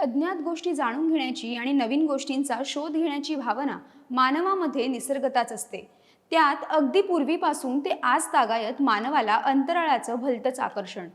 अज्ञात गोष्टी जाणून घेण्याची आणि नवीन गोष्टींचा शोध घेण्याची भावना मानवामध्ये निसर्गताच असते. त्यात अगदी पूर्वीपासून ते आज तागायत मानवाला अंतराळाचं भलतंच आकर्षण.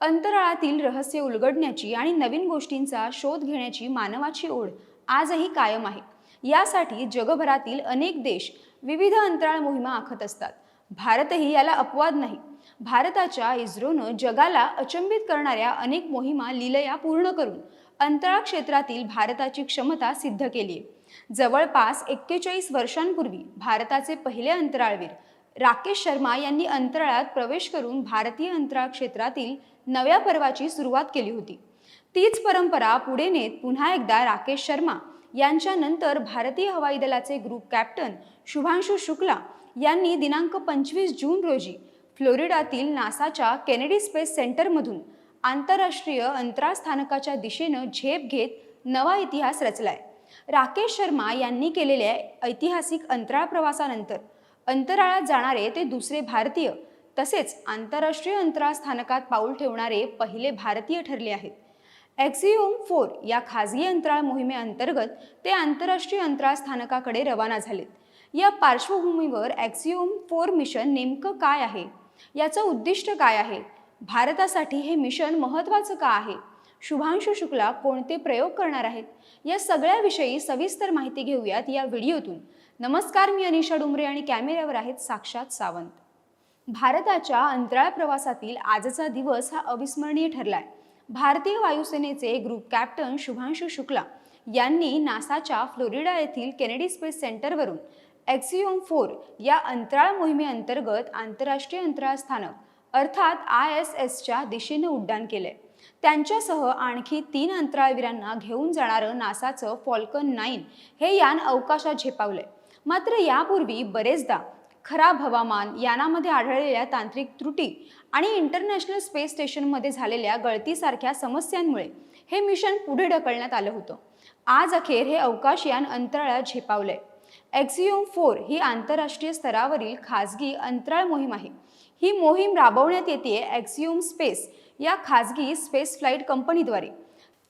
अंतराळातील रहस्य उलगडण्याची आणि नवीन गोष्टींचा शोध घेण्याची मानवाची ओढ आजही कायम आहे. यासाठी जगभरातील अनेक देश विविध अंतराळ मोहिमा आखत असतात. भारतही याला अपवाद नाही. भारताच्या इस्रोनं जगाला अचंबित करणाऱ्या अनेक मोहिमा लिलया पूर्ण करून अंतराळ क्षेत्रातील भारताची क्षमता सिद्ध केली. आहे जवळपास एक्केचाळीस वर्षांपूर्वी भारताचे पहिले अंतराळवीर राकेश शर्मा यांनी अंतराळात प्रवेश करून भारतीय अंतराळ क्षेत्रातील नव्या पर्वाची सुरुवात केली होती. तीच परंपरा पुढे नेत पुन्हा एकदा राकेश शर्मा यांच्यानंतर भारतीय हवाई दलाचे ग्रुप कॅप्टन शुभांशु शुक्ला यांनी दिनांक पंचवीस जून रोजी फ्लोरिडातील नासाच्या केनेडी स्पेस सेंटरमधून आंतरराष्ट्रीय अंतराळ स्थानकाच्या दिशेनं झेप घेत नवा इतिहास रचलाय. राकेश शर्मा यांनी केलेल्या ऐतिहासिक अंतराळ प्रवासानंतर अंतराळात जाणारे ते दुसरे भारतीय तसेच आंतरराष्ट्रीय अंतराळ स्थानकात पाऊल ठेवणारे पहिले भारतीय ठरले आहेत. एक्झिओम फोर या खाजगी अंतराळ मोहिमेअंतर्गत ते आंतरराष्ट्रीय अंतराळ स्थानकाकडे रवाना झालेत. या पार्श्वभूमीवर एक्झिओम फोर मिशन नेमकं काय आहे? याचं उद्दिष्ट काय आहे? भारतासाठी हे मिशन महत्त्वाचं का आहे? शुभांशु शुक्ला कोणते प्रयोग करणार आहेत? या सगळ्याविषयी सविस्तर माहिती घेऊयात या व्हिडिओतून. नमस्कार मी अनिशा डुमरे आणि कॅमेऱ्यावर आहेत साक्षात सावंत. भारताच्या अंतराळ प्रवासातील आजचा दिवस हा अविस्मरणीय ठरलाय. भारतीय वायुसेनेचे ग्रुप कॅप्टन शुभांशु शुक्ला यांनी नासाच्या फ्लोरिडा येथील केनेडी स्पेस सेंटरवरून एक्सिओम फोर या अंतराळ मोहिमेअंतर्गत आंतरराष्ट्रीय अंतराळ स्थानक अर्थात आय एस एसच्या दिशेने उड्डाण केले त्यांच्यासह आणखी तीन अंतराळवीरांना घेऊन जाणारं नासाचं फॉल्कन नाईन हे यान अवकाशात झेपावलंय. मात्र यापूर्वी बरेचदा खराब हवामान यानामध्ये आढळलेल्या तांत्रिक त्रुटी आणि इंटरनॅशनल स्पेस स्टेशनमध्ये झालेल्या गळतीसारख्या समस्यांमुळे हे मिशन पुढे ढकलण्यात आलं होतं. आज अखेर हे अवकाशयान अंतराळात झेपावलंय. एक्झिओम फोर ही आंतरराष्ट्रीय स्तरावरील खाजगी अंतराळ मोहीम आहे. ही मोहीम राबवण्यात येते एक्झिओम स्पेस या खाजगी स्पेस फ्लाईट कंपनीद्वारे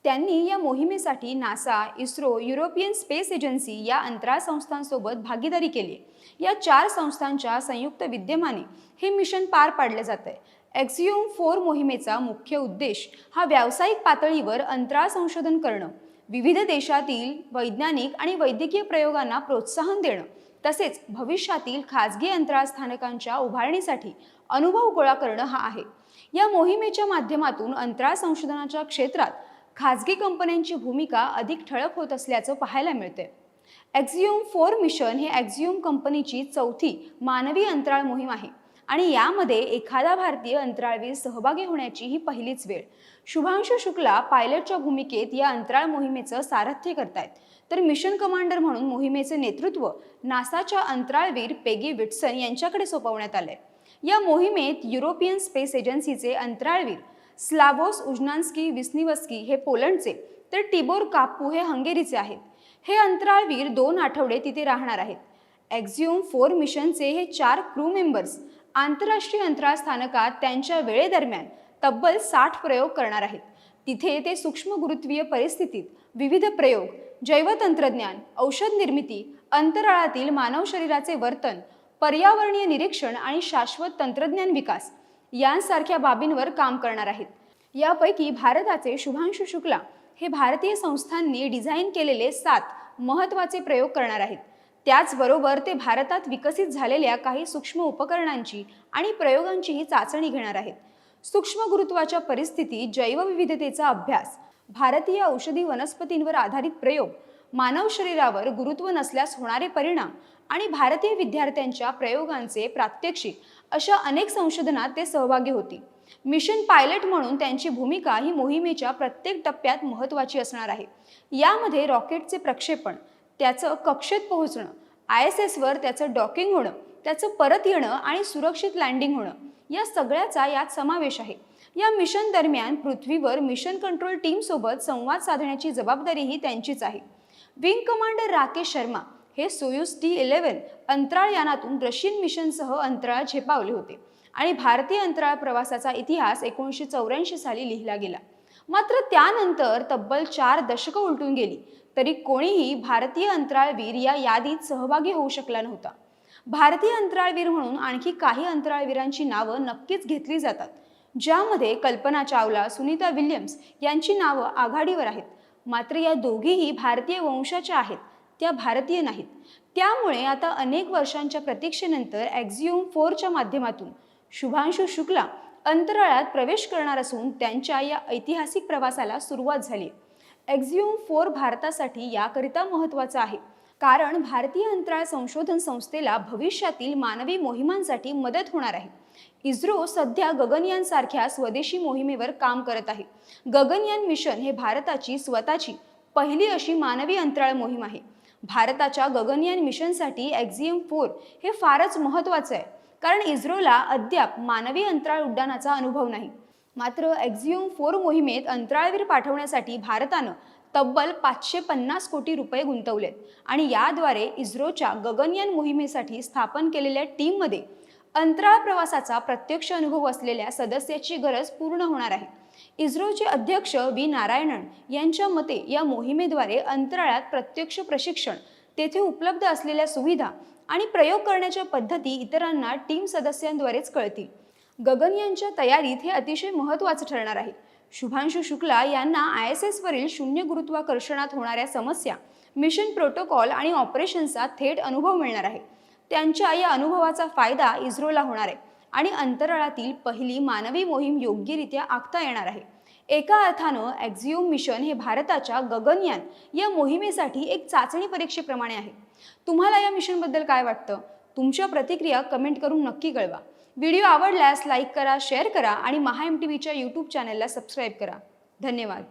त्यांनी या मोहिमेसाठी NASA ISRO European space agency या अंतराळ संस्थांसोबत भागीदारी केली. या चार संस्थांच्या संयुक्त विद्यमाने हे मिशन पार पाडले जात आहे एक्झिओम फोर मोहिमेचा मुख्य उद्देश हा व्यावसायिक पातळीवर अंतराळ संशोधन करणं विविध देशातील वैज्ञानिक आणि वैद्यकीय प्रयोगांना प्रोत्साहन देणं तसेच भविष्यातील खाजगी अंतराळ स्थानकांच्या उभारणीसाठी अनुभव गोळा करणं हा आहे. या मोहिमेच्या माध्यमातून अंतराळ संशोधनाच्या क्षेत्रात खाजगी कंपन्यांची भूमिका अधिक ठळक होत असल्याचं पाहायला मिळते एक्झिओम फोर मिशन हे एक्झिओम कंपनीची चौथी मानवी अंतराळ मोहीम आहे आणि यामध्ये एखादा भारतीय अंतराळवीर सहभागी होण्याची ही पहिलीच वेळ. शुभांशु शुक्ला पायलटच्या भूमिकेत या अंतराळ मोहिमेचं सारथ्य करतायत. तर मिशन कमांडर म्हणून मोहिमेचे नेतृत्व नासाच्या अंतराळवीर पेगी विटसन यांच्याकडे सोपवण्यात आले या मोहिमेत युरोपियन स्पेस एजन्सीचे अंतराळवीर स्लावोस उजनान्स्की विस्निवस्की हे पोलंडचे तर टिबोर कापू हे हंगेरीचे आहेत. हे अंतराळवीर दोन आठवडे तिथे राहणार आहेत. एक्झ्युम फोर मिशनचे हे चार क्रू मेंबर्स आंतरराष्ट्रीय अंतराळ स्थानकात त्यांच्या वेळेदरम्यान तब्बल साठ प्रयोग करणार आहेत. तिथे ते सूक्ष्म गुरुत्वीय परिस्थितीत. विविध प्रयोग जैवतंत्रज्ञान औषध निर्मिती अंतराळातील मानव शरीराचे वर्तन पर्यावरणीय निरीक्षण आणि शाश्वत तंत्रज्ञान विकास यांसारख्या बाबींवर काम करणार आहेत. यापैकी भारताचे शुभांशु शुक्ला हे भारतीय संस्थांनी डिझाईन केलेले सात महत्त्वाचे प्रयोग करणार आहेत. त्याचबरोबर ते भारतात विकसित झालेल्या काही सूक्ष्म उपकरणांची आणि प्रयोगांचीही चाचणी घेणार आहेत. सूक्ष्म गुरुत्वाच्या परिस्थिती जैवविविधतेचा अभ्यास भारतीय औषधी वनस्पतींवर आधारित प्रयोग मानव शरीरावर गुरुत्व नसल्यास होणारे परिणाम आणि भारतीय विद्यार्थ्यांच्या प्रयोगांचे प्रात्यक्षिक अशा अनेक संशोधनात ते सहभागी होती मिशन पायलट म्हणून त्यांची भूमिका ही मोहिमेच्या प्रत्येक टप्प्यात महत्त्वाची असणार आहे. यामध्ये रॉकेटचे प्रक्षेपण त्याचं कक्षेत पोहोचणं आय एस एसवर त्याचं डॉकिंग होणं त्याचं परत येणं आणि सुरक्षित लँडिंग होणं या सगळ्याचा यात समावेश आहे. या मिशन दरम्यान पृथ्वीवर मिशन कंट्रोल टीमसोबत संवाद साधण्याची जबाबदारीही त्यांचीच आहे. विंग कमांडर राकेश शर्मा हे सोयूस टी इलेव्हन अंतराळ यानातून रशियन मिशनसह अंतराळ झेपावले होते आणि भारतीय अंतराळ प्रवासाचा इतिहास एकोणीसशे चौऱ्याऐंशी साली लिहिला गेला. मात्र त्यानंतर तब्बल चार दशकं उलटून गेली तरी कोणीही भारतीय अंतराळवीर या यादीत सहभागी होऊ शकला नव्हता. भारतीय अंतराळवीर म्हणून आणखी काही अंतराळवीरांची नावं नक्कीच घेतली जातात ज्यामध्ये कल्पना चावला सुनीता विल्यम्स यांची नावं आघाडीवर आहेत. मात्र या दोघीही भारतीय वंशाच्या आहेत त्या भारतीय नाहीत. त्यामुळे आता अनेक वर्षांच्या प्रतीक्षेनंतर ॲक्झिओम फोरच्या माध्यमातून शुभांशु शुक्ला अंतराळात प्रवेश करणार असून त्यांच्या या ऐतिहासिक प्रवासाला सुरुवात झाली. ॲक्झिओम फोर भारतासाठी याकरिता महत्त्वाचा आहे. कारण भारतीय अंतराळ संशोधन संस्थेला भविष्यातील मानवी मोहिमांसाठी मदत होणार आहे. इस्रो सध्या गगनयानसारख्या स्वदेशी मोहिमेवर काम करत आहे. गगनयान मिशन हे भारताची स्वतःची पहिली अशी मानवी अंतराळ मोहीम आहे. भारताच्या गगनयान मिशनसाठी ॲक्झियम फोर हे फारच महत्त्वाचं आहे कारण इस्रोला अद्याप मानवी अंतराळ उड्डाणाचा अनुभव नाही. मात्र ॲक्झिओम फोर मोहिमेत अंतराळवीर पाठवण्यासाठी भारतानं तब्बल पाचशे पन्नास कोटी रुपये गुंतवलेत. आणि याद्वारे इस्रोच्या गगनयान मोहिमेसाठी स्थापन केलेल्या टीममध्ये अंतराळ प्रवासाचा प्रत्यक्ष अनुभव असलेल्या सदस्याची गरज पूर्ण होणार आहे. इस्रोचे अध्यक्ष व्ही. नारायणन यांच्या मते या मोहिमेद्वारे अंतराळात प्रत्यक्ष प्रशिक्षण तेथे उपलब्ध असलेल्या सुविधा आणि प्रयोग करण्याच्या पद्धती इतरांना टीम सदस्यांद्वारेच कळतील. गगनयानच्या तयारीत हे अतिशय महत्त्वाचं ठरणार आहे. शुभांशु शुक्ला यांना आय एस एसवरील शून्य गुरुत्वाकर्षणात होणाऱ्या समस्या मिशन प्रोटोकॉल आणि ऑपरेशनचा थेट अनुभव मिळणार आहे. त्यांच्या या अनुभवाचा फायदा इस्रोला होणार आहे आणि अंतराळातील पहिली मानवी मोहीम योग्यरित्या आखता येणार आहे. एका अर्थानं ॲक्झिओम मिशन हे भारताच्या गगनयान या मोहिमेसाठी एक चाचणी परीक्षेप्रमाणे आहे. तुम्हाला या मिशनबद्दल काय वाटतं? तुमच्या प्रतिक्रिया कमेंट करून नक्की कळवा. व्हिडिओ आवडल्यास लाईक करा शेअर करा आणि महा एम टी व्हीच्या यूट्यूब चॅनलला सबस्क्राईब करा. धन्यवाद.